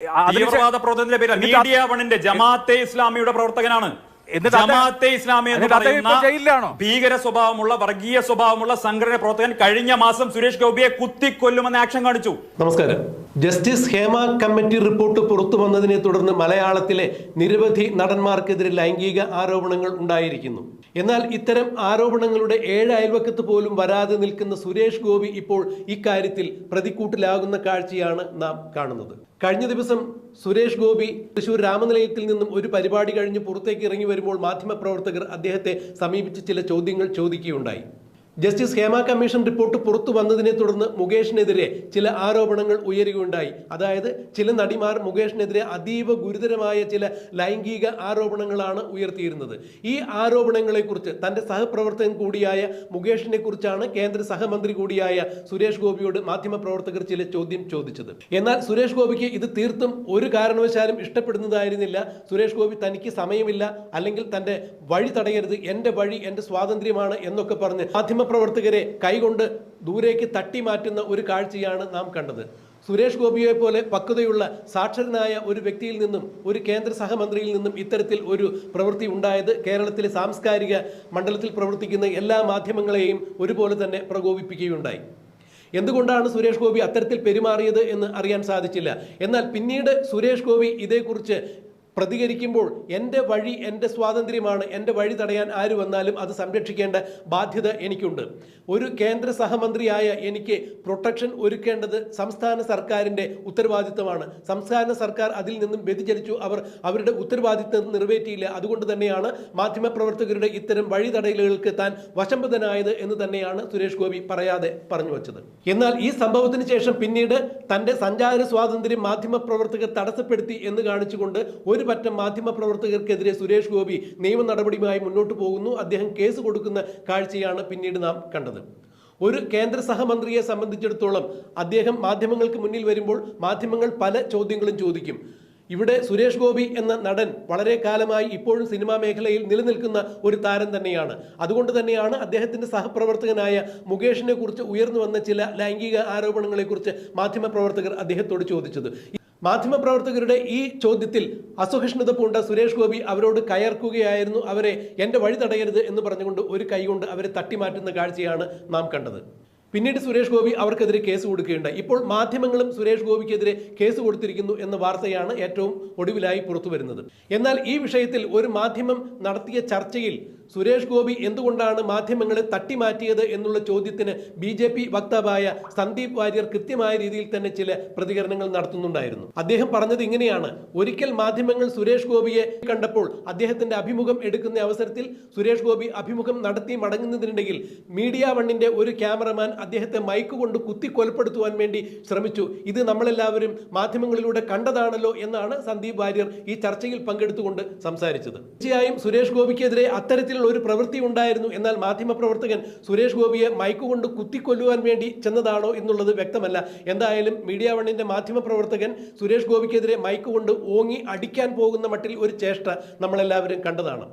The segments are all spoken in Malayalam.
തീവ്രവാദ പ്രവർത്തനത്തിന്റെ പേര് മീഡിയ വണിന്റെ ജമാഅത്തെ ഇസ്ലാമിയുടെ പ്രവർത്തകനാണ്. ജമാഅത്തെ ഇസ്ലാമി എന്ന്? പറയുന്ന ഭീകര സ്വഭാവമുള്ള വർഗീയ സ്വഭാവമുള്ള സംഘടന പ്രവർത്തകൻ കഴിഞ്ഞ മാസം സുരേഷ് ഗോപിയെ കുത്തിക്കൊല്ലുമെന്ന് ആക്ഷൻ കാണിച്ചു. നമസ്കാരം. ജസ്റ്റിസ് ഹേമ കമ്മിറ്റി റിപ്പോർട്ട് പുറത്തു വന്നതിനെ തുടർന്ന് മലയാളത്തിലെ നിരവധി നടന്മാർക്കെതിരെ ലൈംഗിക ആരോപണങ്ങൾ ഉണ്ടായിരിക്കുന്നു. എന്നാൽ ഇത്തരം ആരോപണങ്ങളുടെ ഏഴ് അയൽവക്കത്ത് പോലും വരാതെ നിൽക്കുന്ന സുരേഷ് ഗോപി ഇപ്പോൾ ഇക്കാര്യത്തിൽ പ്രതിക്കൂട്ടിലാകുന്ന കാഴ്ചയാണ് നാം കാണുന്നത്. കഴിഞ്ഞ ദിവസം സുരേഷ് ഗോപി തൃശൂർ രാമനിലയത്തിൽ നിന്നും ഒരു പരിപാടി കഴിഞ്ഞ് പുറത്തേക്ക് ഇറങ്ങി വരുമ്പോൾ മാധ്യമപ്രവർത്തകർ അദ്ദേഹത്തെ സമീപിച്ച് ചില ചോദ്യങ്ങൾ ചോദിക്കുകയുണ്ടായി. ജസ്റ്റിസ് ഹേമ കമ്മീഷൻ റിപ്പോർട്ട് പുറത്തു വന്നതിനെ തുടർന്ന് മുകേഷിനെതിരെ ചില ആരോപണങ്ങൾ ഉയരുകയുണ്ടായി. അതായത് ചില നടിമാർ മുകേഷിനെതിരെ അതീവ ഗുരുതരമായ ചില ലൈംഗിക ആരോപണങ്ങളാണ് ഉയർത്തിയിരുന്നത്. ഈ ആരോപണങ്ങളെക്കുറിച്ച് തന്റെ സഹപ്രവർത്തകൻ കൂടിയായ മുകേഷിനെ കുറിച്ചാണ് കേന്ദ്ര സഹമന്ത്രി കൂടിയായ സുരേഷ് ഗോപിയോട് മാധ്യമപ്രവർത്തകർ ചില ചോദ്യം ചോദിച്ചത്. എന്നാൽ സുരേഷ് ഗോപിക്ക് ഇത് തീർത്തും ഒരു കാരണവശാലും ഇഷ്ടപ്പെടുന്നതായിരുന്നില്ല. സുരേഷ് ഗോപി തനിക്ക് സമയമില്ല. അല്ലെങ്കിൽ തന്റെ വഴി തടയരുത്. എന്റെ വഴി എന്റെ സ്വാതന്ത്ര്യമാണ് എന്നൊക്കെ പറഞ്ഞ് മാധ്യമപ്രവർത്തകരെ കൈകൊണ്ട് ദൂരേക്ക് തട്ടി മാറ്റുന്ന ഒരു കാഴ്ചയാണ് നാം കണ്ടത്. സുരേഷ് ഗോപിയെ പോലെ പക്വതയുള്ള സാക്ഷരനായ ഒരു വ്യക്തിയിൽ നിന്നും ഒരു കേന്ദ്ര സഹമന്ത്രിയിൽ നിന്നും ഇത്തരത്തിൽ ഒരു പ്രവൃത്തി ഉണ്ടായത് കേരളത്തിലെ സാംസ്കാരിക മണ്ഡലത്തിൽ പ്രവർത്തിക്കുന്ന എല്ലാ മാധ്യമങ്ങളെയും ഒരുപോലെ തന്നെ പ്രകോപിപ്പിക്കുകയുണ്ടായി. എന്തുകൊണ്ടാണ് സുരേഷ് ഗോപി അത്തരത്തിൽ പെരുമാറിയത് എന്ന് അറിയാൻ സാധിച്ചില്ല. എന്നാൽ പിന്നീട് സുരേഷ് ഗോപി ഇതേക്കുറിച്ച് പ്രതികരിക്കുമ്പോൾ എന്റെ വഴി എന്റെ സ്വാതന്ത്ര്യമാണ് എന്റെ വഴി തടയാൻ ആര് വന്നാലും അത് സംരക്ഷിക്കേണ്ട ബാധ്യത എനിക്കുണ്ട്. ഒരു കേന്ദ്ര സഹമന്ത്രിയായ എനിക്ക് പ്രൊട്ടക്ഷൻ ഒരുക്കേണ്ടത് സംസ്ഥാന സർക്കാരിന്റെ ഉത്തരവാദിത്തമാണ് സംസ്ഥാന സർക്കാർ അതിൽ നിന്നും വ്യതിചലിച്ചു. അവർ അവരുടെ ഉത്തരവാദിത്തം നിറവേറ്റിയില്ല. അതുകൊണ്ട് തന്നെയാണ് മാധ്യമപ്രവർത്തകരുടെ ഇത്തരം വഴി തടയലുകൾക്ക് താൻ വശംബദ്ധനായത് എന്ന് തന്നെയാണ് സുരേഷ് ഗോപി പറയാതെ പറഞ്ഞു വച്ചത്. എന്നാൽ ഈ സംഭവത്തിന് ശേഷം പിന്നീട് തന്റെ സഞ്ചാര സ്വാതന്ത്ര്യം മാധ്യമപ്രവർത്തകർ തടസ്സപ്പെടുത്തി എന്ന് കാണിച്ചുകൊണ്ട് ഒരു പറ്റം മാധ്യമപ്രവർത്തകർക്കെതിരെ സുരേഷ് ഗോപി നിയമ നടപടിയുമായി മുന്നോട്ട് പോകുന്നു. അദ്ദേഹം കേസ് കൊടുക്കുന്ന കാഴ്ചയാണ് പിന്നീട് നാം കണ്ടത്. ഒരു കേന്ദ്ര സഹമന്ത്രിയെ സംബന്ധിച്ചിടത്തോളം അദ്ദേഹം മാധ്യമങ്ങൾക്ക് മുന്നിൽ വരുമ്പോൾ മാധ്യമങ്ങൾ പല ചോദ്യങ്ങളും ചോദിക്കും. ഇവിടെ സുരേഷ് ഗോപി എന്ന നടൻ വളരെ കാലമായി ഇപ്പോഴും സിനിമാ മേഖലയിൽ നിലനിൽക്കുന്ന ഒരു താരം തന്നെയാണ്. അതുകൊണ്ട് തന്നെയാണ് അദ്ദേഹത്തിന്റെ സഹപ്രവർത്തകനായ മുകേഷിനെ കുറിച്ച് ഉയർന്നു വന്ന ചില ലൈംഗിക ആരോപണങ്ങളെക്കുറിച്ച് മാധ്യമപ്രവർത്തകർ അദ്ദേഹത്തോട് ചോദിച്ചത്. മാധ്യമപ്രവർത്തകരുടെ ഈ ചോദ്യത്തിൽ അസഹിഷ്ണുത പൂണ്ട സുരേഷ് ഗോപി അവരോട് കയർക്കുകയായിരുന്നു. അവരെ എന്റെ വഴി തടയരുത് എന്ന് പറഞ്ഞുകൊണ്ട് ഒരു കൈകൊണ്ട് അവരെ തട്ടിമാറ്റുന്ന കാഴ്ചയാണ് നാം കണ്ടത്. പിന്നീട് സുരേഷ് ഗോപി അവർക്കെതിരെ കേസ് കൊടുക്കുകയുണ്ടായി. ഇപ്പോൾ മാധ്യമങ്ങളും സുരേഷ് ഗോപിക്കെതിരെ കേസ് കൊടുത്തിരിക്കുന്നു എന്ന വാർത്തയാണ് ഏറ്റവും ഒടുവിലായി പുറത്തു വരുന്നത് എന്നാൽ ഈ വിഷയത്തിൽ ഒരു മാധ്യമം നടത്തിയ ചർച്ചയിൽ സുരേഷ് ഗോപി എന്തുകൊണ്ടാണ് മാധ്യമങ്ങളെ തട്ടിമാറ്റിയത് എന്നുള്ള ചോദ്യത്തിന് ബി ജെ പി വക്താവായ സന്ദീപ് വാര്യർ കൃത്യമായ രീതിയിൽ തന്നെ ചില പ്രതികരണങ്ങൾ നടത്തുന്നുണ്ടായിരുന്നു. അദ്ദേഹം പറഞ്ഞത് ഇങ്ങനെയാണ്. ഒരിക്കൽ മാധ്യമങ്ങൾ സുരേഷ് ഗോപിയെ കണ്ടപ്പോൾ അദ്ദേഹത്തിന്റെ അഭിമുഖം എടുക്കുന്ന അവസരത്തിൽ സുരേഷ് ഗോപി അഭിമുഖം നടത്തി മടങ്ങുന്നതിനിടയിൽ മീഡിയ വണ്ണിന്റെ ഒരു ക്യാമറമാൻ അദ്ദേഹത്തെ മൈക്ക് കൊണ്ട് കുത്തി കൊലപ്പെടുത്തുവാൻ വേണ്ടി ശ്രമിച്ചു. ഇത് നമ്മളെല്ലാവരും മാധ്യമങ്ങളിലൂടെ കണ്ടതാണല്ലോ എന്നാണ് സന്ദീപ് വാര്യർ ഈ ചർച്ചയിൽ പങ്കെടുത്തുകൊണ്ട് സംസാരിച്ചത്. തീർച്ചയായും സുരേഷ് ഗോപിക്കെതിരെ അത്തരത്തിലുള്ള ഒരു പ്രവൃത്തി ഉണ്ടായിരുന്നു. എന്നാൽ മാധ്യമപ്രവർത്തകൻ സുരേഷ് ഗോപിയെ മൈക്ക് കൊണ്ട് കുത്തിക്കൊല്ലുവാൻ വേണ്ടി ചെന്നതാണോ എന്നുള്ളത് വ്യക്തമല്ല. എന്തായാലും മീഡിയ വണ്ണിന്റെ മാധ്യമപ്രവർത്തകൻ സുരേഷ് ഗോപിക്കെതിരെ മൈക്ക് കൊണ്ട് ഓങ്ങി അടിക്കാൻ പോകുന്ന മട്ടിൽ ഒരു ചേഷ്ട നമ്മളെല്ലാവരും കണ്ടതാണ്.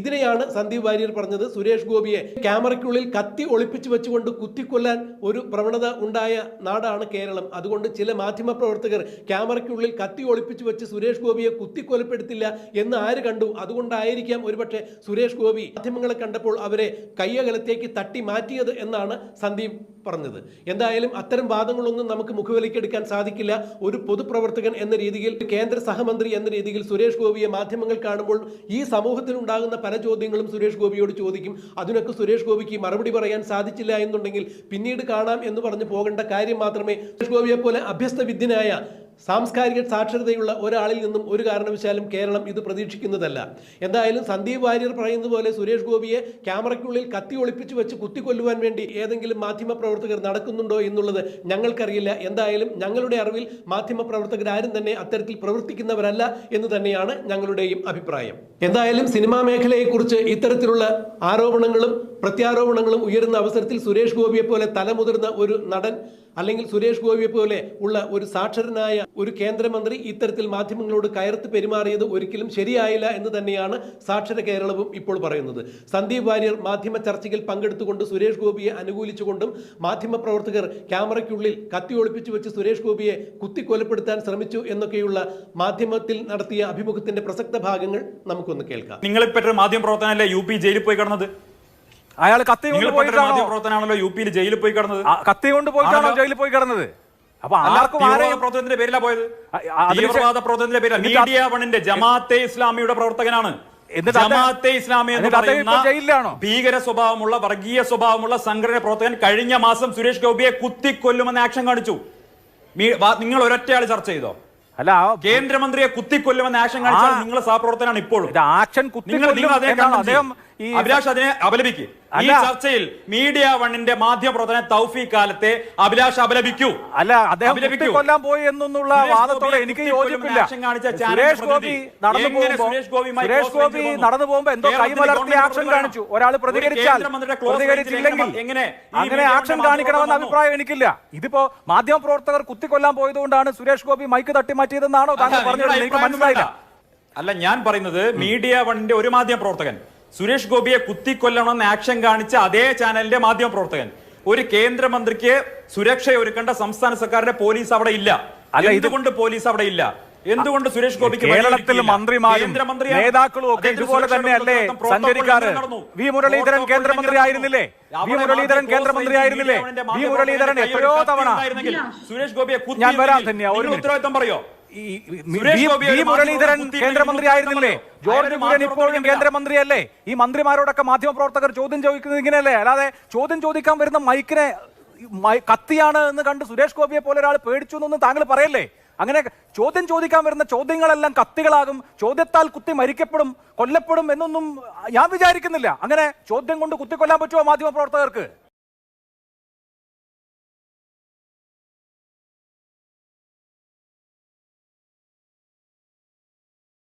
ഇതിനെയാണ് സന്ദീപ് വാര്യർ പറഞ്ഞത്. സുരേഷ് ഗോപിയെ ക്യാമറയ്ക്കുള്ളിൽ കത്തി ഒളിപ്പിച്ചു വെച്ചുകൊണ്ട് കുത്തിക്കൊല്ലാൻ ഒരു പ്രവണത ഉണ്ടായ നാടാണ് കേരളം. അതുകൊണ്ട് ചില മാധ്യമപ്രവർത്തകർ ക്യാമറയ്ക്കുള്ളിൽ കത്തി ഒളിപ്പിച്ചു വെച്ച് സുരേഷ് ഗോപിയെ കുത്തിക്കൊലപ്പെടുത്തില്ല എന്ന് ആര് കണ്ടു? അതുകൊണ്ടായിരിക്കാം ഒരുപക്ഷെ സുരേഷ് ഗോപി മാധ്യമങ്ങളെ കണ്ടപ്പോൾ അവരെ കയ്യകലത്തേക്ക് തട്ടി മാറ്റിയത് എന്നാണ് സന്ദീപ് പറഞ്ഞത്. എന്തായാലും അത്തരം വാദങ്ങളൊന്നും നമുക്ക് മുഖവിലക്കെടുക്കാൻ സാധിക്കില്ല. ഒരു പൊതുപ്രവർത്തകൻ എന്ന രീതിയിൽ കേന്ദ്ര സഹമന്ത്രി എന്ന രീതിയിൽ സുരേഷ് ഗോപിയെ മാധ്യമങ്ങൾ കാണുമ്പോൾ ഈ സമൂഹത്തിൽ ഉണ്ടാകുന്ന പല ചോദ്യങ്ങളും സുരേഷ് ഗോപിയോട് ചോദിക്കും. അതിനൊക്കെ സുരേഷ് ഗോപിക്ക് മറുപടി പറയാൻ സാധിച്ചില്ല എന്നുണ്ടെങ്കിൽ പിന്നീട് കാണാം എന്ന് പറഞ്ഞ് പോകേണ്ട കാര്യം മാത്രമേ സുരേഷ് ഗോപിയെ പോലെ അഭ്യസ്ത വിദ്യനായ സാംസ്കാരിക സാക്ഷരതയുള്ള ഒരാളിൽ നിന്നും ഒരു കാരണവശാലും കേരളം ഇത് പ്രതീക്ഷിക്കുന്നതല്ല. എന്തായാലും സന്ദീപ് വാര്യർ പറയുന്നത് പോലെ സുരേഷ് ഗോപിയെ ക്യാമറയ്ക്കുള്ളിൽ കത്തി ഒളിപ്പിച്ച് വെച്ച് കുത്തിക്കൊല്ലുവാൻ വേണ്ടി ഏതെങ്കിലും മാധ്യമ പ്രവർത്തകർ നടക്കുന്നുണ്ടോ എന്നുള്ളത് ഞങ്ങൾക്കറിയില്ല. എന്തായാലും ഞങ്ങളുടെ അറിവിൽ മാധ്യമ പ്രവർത്തകർ ആരും തന്നെ അത്തരത്തിൽ പ്രവർത്തിക്കുന്നവരല്ല എന്ന് തന്നെയാണ് ഞങ്ങളുടെയും അഭിപ്രായം. എന്തായാലും സിനിമാ മേഖലയെക്കുറിച്ച് ഇത്തരത്തിലുള്ള ആരോപണങ്ങളും പ്രത്യാരോപണങ്ങളും ഉയരുന്ന അവസരത്തിൽ സുരേഷ് ഗോപിയെ പോലെ തലമുതിർന്ന ഒരു നടൻ അല്ലെങ്കിൽ സുരേഷ് ഗോപിയെ പോലെ ഉള്ള ഒരു സാക്ഷരനായ ഒരു കേന്ദ്രമന്ത്രി ഇത്തരത്തിൽ മാധ്യമങ്ങളോട് കയർത്ത് പെരുമാറിയത് ഒരിക്കലും ശരിയായില്ല എന്ന് തന്നെയാണ് സാക്ഷര കേരളവും ഇപ്പോൾ പറയുന്നത്. സന്ദീപ് വാര്യർ മാധ്യമ ചർച്ചയിൽ പങ്കെടുത്തുകൊണ്ട് സുരേഷ് ഗോപിയെ അനുകൂലിച്ചുകൊണ്ടും മാധ്യമ പ്രവർത്തകർ ക്യാമറയ്ക്കുള്ളിൽ കത്തി ഒളിപ്പിച്ചു വെച്ച് സുരേഷ് ഗോപിയെ കുത്തിക്കൊലപ്പെടുത്താൻ ശ്രമിച്ചു എന്നൊക്കെയുള്ള മാധ്യമത്തിൽ നടത്തിയ അഭിമുഖത്തിന്റെ പ്രസക്ത ഭാഗങ്ങൾ നമുക്കൊന്ന് കേൾക്കാം. നിങ്ങളിപ്പറ്റ മാധ്യമ പ്രവർത്തനല്ലേ യു പി ജയിലിൽ പോയി കിടന്നത്? അയാൾ കത്തി കൊണ്ട് നിങ്ങളിപ്പറ്റ പോയിട്ടാണോ? മാധ്യമ പ്രവർത്തനാണല്ലോ യു പിയിൽ ജയിലിൽ പോയി കിടന്നത്. കത്തി കൊണ്ട് പോയിട്ടാണോ ജയിലിൽ പോയി കിടന്നത്? അപ്പൊ ആർക്കും പ്രവർത്തനത്തിന്റെ പേരിലാ പോയത്. തീവ്രവാദ പ്രവർത്തനത്തിന്റെ പേരില. എന്നിട്ട് മീഡിയ വണിന്റെ ജമാഅത്തെ ഇസ്ലാമിയുടെ പ്രവർത്തകനാണ്. ജമാഅത്തെ ഇസ്ലാമി എന്ന്? പറയുന്ന ഭീകര സ്വഭാവമുള്ള വർഗീയ സ്വഭാവമുള്ള സംഘടന പ്രവർത്തകൻ കഴിഞ്ഞ മാസം സുരേഷ് ഗോപിയെ കുത്തിക്കൊല്ലുമെന്ന് ആക്ഷൻ കാണിച്ചു. നിങ്ങൾ ഒരൊറ്റയാൾ ചർച്ച ചെയ്തോ? അല്ല കേന്ദ്രമന്ത്രിയെ കുത്തിക്കൊല്ലുമെന്ന് ആക്ഷൻ കാണിച്ചാൽ നിങ്ങൾ സഹപ്രവർത്തനാണ് ഇപ്പോഴും. ആക്ഷൻ condemn അദ്ദേഹം അഭിലാഷ് അതിനെ അപലപിക്കും. ഈ ചർച്ചയിൽ മീഡിയ വണ്ണിന്റെ മാധ്യമപ്രവർത്തന തൗഫീഖ് കാലത്തെ അഭിലാഷ് അപലപിക്കൂ. അല്ല അദ്ദേഹം. കുത്തിക്കൊല്ലാൻ പോയി എന്നുള്ള വാദത്തോടെ എനിക്ക് യോജിപ്പില്ല. സുരേഷ് ഗോപി നടന്നു പോകുമ്പോ സുരേഷ് ഗോപി നടന്നു പോകുമ്പോ എന്തോ കൈമലർത്തി ആക്ഷൻ കാണിച്ചു. ഒരാൾ ഒരു പ്രതികരിച്ചാൽ പ്രതികരിച്ചില്ലെങ്കിൽ അങ്ങനെ ആക്ഷൻ കാണിക്കണമെന്ന അഭിപ്രായം എനിക്കില്ല. ഇതിപ്പോ മാധ്യമ പ്രവർത്തകർ കുത്തിക്കൊല്ലാൻ പോയതുകൊണ്ടാണ് സുരേഷ് ഗോപി മൈക്ക് തട്ടി മാറ്റിയതെന്നാണോ താങ്കൾ പറഞ്ഞത്? എനിക്ക് മനസ്സിലായില്ല. അല്ല ഞാൻ പറയുന്നത് മീഡിയ വണ്ണിന്റെ ഒരു മാധ്യമ പ്രവർത്തകൻ സുരേഷ് ഗോപിയെ കുത്തിക്കൊല്ലണമെന്ന് ആക്ഷൻ കാണിച്ച അതേ ചാനലിന്റെ മാധ്യമപ്രവർത്തകൻ ഒരു കേന്ദ്രമന്ത്രിക്ക് സുരക്ഷ ഒരുക്കേണ്ട സംസ്ഥാന സർക്കാരിന്റെ പോലീസ് അവിടെ ഇല്ല. അല്ല, ഇതുകൊണ്ട് എന്തുകൊണ്ട് പോലീസ് അവിടെ ഇല്ല? എന്തുകൊണ്ട് സുരേഷ് ഗോപിക്ക് കേരളത്തിൽ മന്ത്രിമാരും. നേതാക്കളും ഒക്കെ ഇതുപോലെ തന്നെയല്ലേ സഞ്ചരിക്കാറ്? വി മുരളീധരൻ കേന്ദ്രമന്ത്രി. ആയിരുന്നില്ലേ വി മുരളീധരൻ കേന്ദ്രമന്ത്രി ആയിരുന്നില്ലേ വി മുരളീധരൻ എത്രയോ തവണ സുരേഷ് ഗോപിയെ കുത്തി ഞാൻ വരാൻ തന്നെയാ ഒരു. ഉത്തരവാദിത്തം പറയോ? ഈ മുരളീധരൻ കേന്ദ്രമന്ത്രിയായിരുന്നില്ലേ കേന്ദ്രമന്ത്രി ആയിരുന്നില്ലേ? പ്രവർത്തകൻ ജോർജ് കുര്യൻ ഇപ്പോഴും കേന്ദ്രമന്ത്രിയല്ലേ? ഈ മന്ത്രിമാരോടൊക്കെ മാധ്യമപ്രവർത്തകർ ചോദ്യം ചോദിക്കുന്നത് ഇങ്ങനെയല്ലേ? അല്ലാതെ ചോദ്യം ചോദിക്കാൻ വരുന്ന മൈക്കിനെ കത്തിയാണ് എന്ന് കണ്ട് സുരേഷ് ഗോപിയെ പോലെ ഒരാൾ പേടിച്ചു എന്നൊന്നും താങ്കൾ പറയല്ലേ? അങ്ങനെ ചോദ്യം ചോദിക്കാൻ വരുന്ന ചോദ്യങ്ങളെല്ലാം കത്തികളാകും ചോദ്യത്താൽ കുത്തി മരിക്കപ്പെടും കൊല്ലപ്പെടും എന്നൊന്നും ഞാൻ വിചാരിക്കുന്നില്ല. അങ്ങനെ ചോദ്യം കൊണ്ട് കുത്തിക്കൊല്ലാൻ പറ്റുമോ മാധ്യമ പ്രവർത്തകർക്ക്?